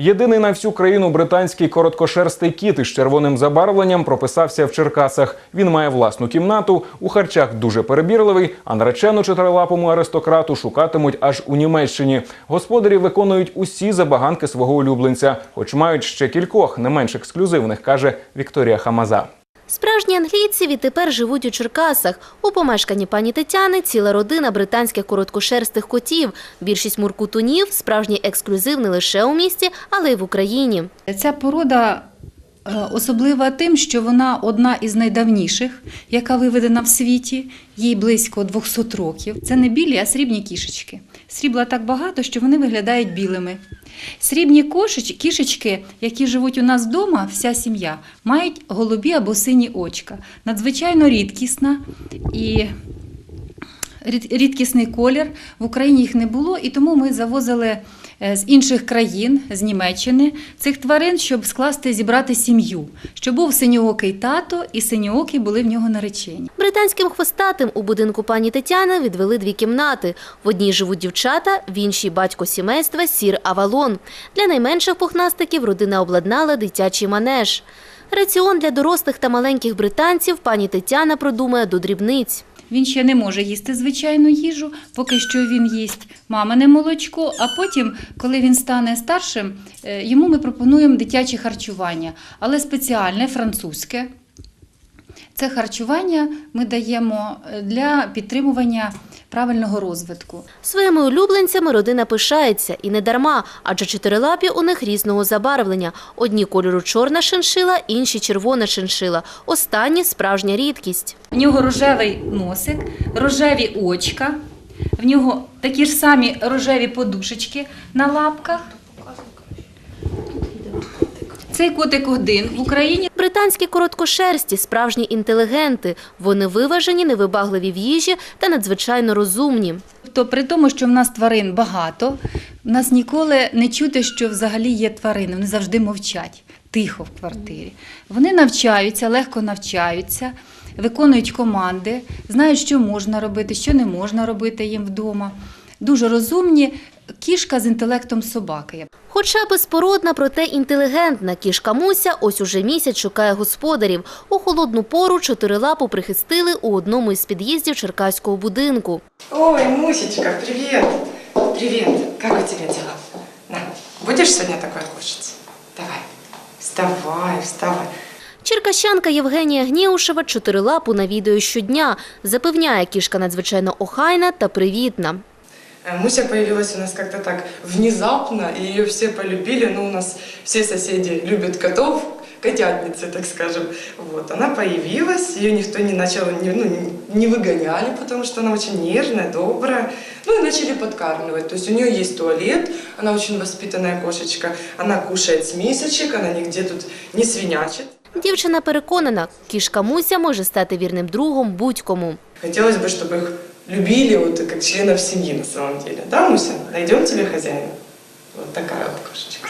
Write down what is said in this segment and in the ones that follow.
Єдиний на всю країну британський короткошерстий кіт із червоним забарвленням прописався в Черкасах. Він має власну кімнату, у харчах дуже перебірливий, а наречену чотирилапому аристократу шукатимуть аж у Німеччині. Господарі виконують усі забаганки свого улюбленця, хоч мають ще кількох, не менш ексклюзивних, каже Вікторія Хамаза. Справжні англійці відтепер живуть у Черкасах. У помешканні пані Тетяни ціла родина британських короткошерстих котів. Більшість муркутунів – справжній ексклюзив не лише у місті, але й в Україні. Ця порода особлива тим, що вона одна із найдавніших, яка виведена в світі, їй близько 200 років. Це не білі, а срібні кішечки. Срібла так багато, що вони виглядають білими. Срібні кішечки, які живуть у нас вдома, вся сім'я, мають голубі або сині очка. Надзвичайно рідкісна і рідкісний колір. В Україні їх не було, і тому ми завозили е, з інших країн, з Німеччини, цих тварин, щоб скласти, зібрати сім'ю, щоб був синьоокий тато і синьоокі були в нього наречені. Британським хвостатим у будинку пані Тетяни відвели дві кімнати. В одній живуть дівчата, в іншій – батько сімейства Сір Авалон. Для найменших пухнастиків родина обладнала дитячий манеж. Раціон для дорослих та маленьких британців пані Тетяна продумає до дрібниць. Він ще не може їсти звичайну їжу, поки що він їсть мамине молочко, а потім, коли він стане старшим, е, йому ми пропонуємо дитяче харчування, але спеціальне, французьке. Це харчування ми даємо е, для підтримування правильного розвитку. Своїми улюбленцями родина пишається і не дарма, адже чотирилапі у них різного забарвлення. Одні кольору чорна шиншила, інші червона шиншила. Останні справжня рідкість. В нього рожевий носик, рожеві очка, в нього такі ж самі рожеві подушечки на лапках. Цей котик один в Україні. Британські короткошерсті – справжні інтелігенти. Вони виважені, невибагливі в їжі та надзвичайно розумні. То при тому, що в нас тварин багато, в нас ніколи не чути, що взагалі є тварини. Вони завжди мовчать, тихо в квартирі. Вони навчаються, легко навчаються, виконують команди, знають, що можна робити, що не можна робити їм вдома. Дуже розумні. Кішка з інтелектом собаки. Хоча безпородна, проте інтелігентна кішка Муся ось уже місяць шукає господарів. У холодну пору чотирилапу прихистили у одному із під'їздів черкаського будинку. Ой, Мусечка, привет. Привет. Как у тебя дела? На, будешь сегодня такое кушать? Давай. Вставай, вставай. Черкащанка Євгенія Гніушева чотирилапу навідує щодня. Запевняє, кішка надзвичайно охайна та привітна. Э, Муся появилась у нас как-то так внезапно, и ее все полюбили. Ну, у нас все соседи любят котов, котятницы, так скажем. Вот, она появилась, ее никто не начал, не, ну, не выгоняли, потому что она очень нежная, добрая. Ну и начали подкармливать. То есть у нее есть туалет, она очень воспитанная кошечка, она кушает с мисочек, она нигде тут не свинячит. Дівчина переконана, кішка Муся може стати вірним другом будь-кому. Хотелось бы, чтобы их любили вот как членов семьи на самом деле. Да, Муся? Найдем тебе хозяина? Вот такая вот кошечка.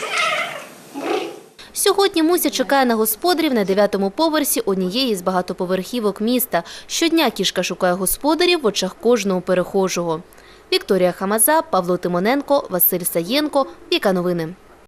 Сьогодні Муся чекає на господарів на дев'ятому поверсі однієї з багатоповерхівок міста. Щодня кішка шукає господарів в очах кожного перехожого. Вікторія Хамаза, Павло Тимоненко, Василь Саєнко. Віка новини.